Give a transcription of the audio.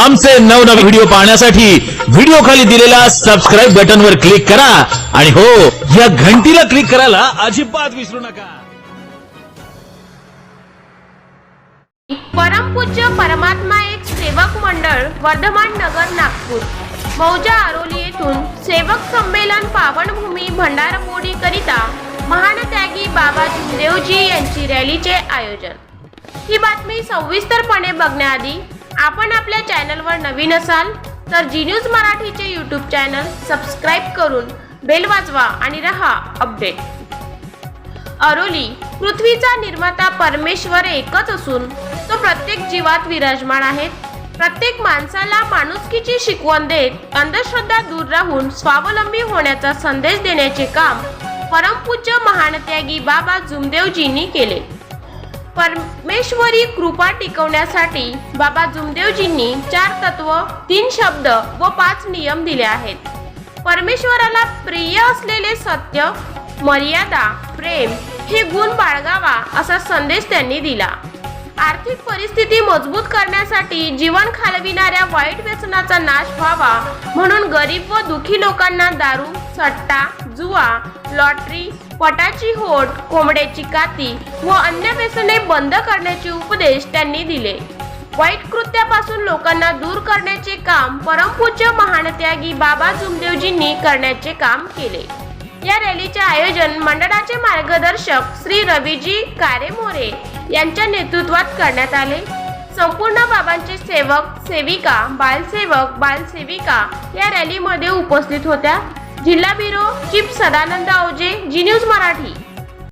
आमचे नवनवे व्हिडिओ पाहण्यासाठी व्हिडिओ खाली दिलेल्या सबस्क्राईब बटन वर क्लिक करा. आणि हो या घंटीला क्लिक करायला अजिबात विसरू नका. परमपूज्य परमात्मा एक सेवक मंडळ वर्धमान नगर नागपूर. मौजा आरोली येथून सेवक संमेलन पावनभूमी भंडारमोडी करिता महान त्यागी बाबा देवजी यांची रॅलीचे आयोजन. ही बातमी सविस्तरपणे बघण्याआधी आपण आपल्या चॅनलवर नवीन असाल तर जी न्यूज मराठीचे यूट्यूब चॅनल सबस्क्राईब करून बेल वाजवा आणि रहा अपडेट अरोली पृथ्वीचा निर्माता परमेश्वर एकच असून तो प्रत्येक जीवात विराजमान आहे. प्रत्येक माणसाला माणुसकीची शिकवण देत अंधश्रद्धा दूर राहून स्वावलंबी होण्याचा संदेश देण्याचे काम परमपूज्य महानत्यागी बाबा जुमदेवजींनी केले. परमेश्वरी कृपा टिकवण्यासाठी बाबा जुमदेवजींनी चार तत्व तीन शब्द व पाच नियम दिले आहेत. परमेश्वराला प्रिय असलेले सत्य मर्यादा प्रेम हे गुण बाळगावा असा संदेश त्यांनी दिला. आर्थिक परिस्थिती मजबूत करण्यासाठी जीवन खालविणाऱ्या वाईट व्यसनाचा नाश व्हावा म्हणून गरीब व दुखी लोकांना दारू सट्टा जुवा लॉटरी पटाची होट कोंबड्याची काती व अन्य व्यसने बंद करण्याचे उपदेश त्यांनी दिले. वाईट कृत्यापासून लोकांना दूर करण्याचे काम परमपूज्य महानत्यागी बाबा जुमदेवजींनी करण्याचे काम केले. या रॅलीचे आयोजन मंडळाचे मार्गदर्शक श्री रवीजी कारेमोरे यांच्या नेतृत्वात करण्यात आले. संपूर्ण बाबांचे सेवक सेविका बालसेवक बालसेविका या रॅलीमध्ये उपस्थित होत्या. जिल्हा bureau chief Sadanand Awaje Zee news Marathi.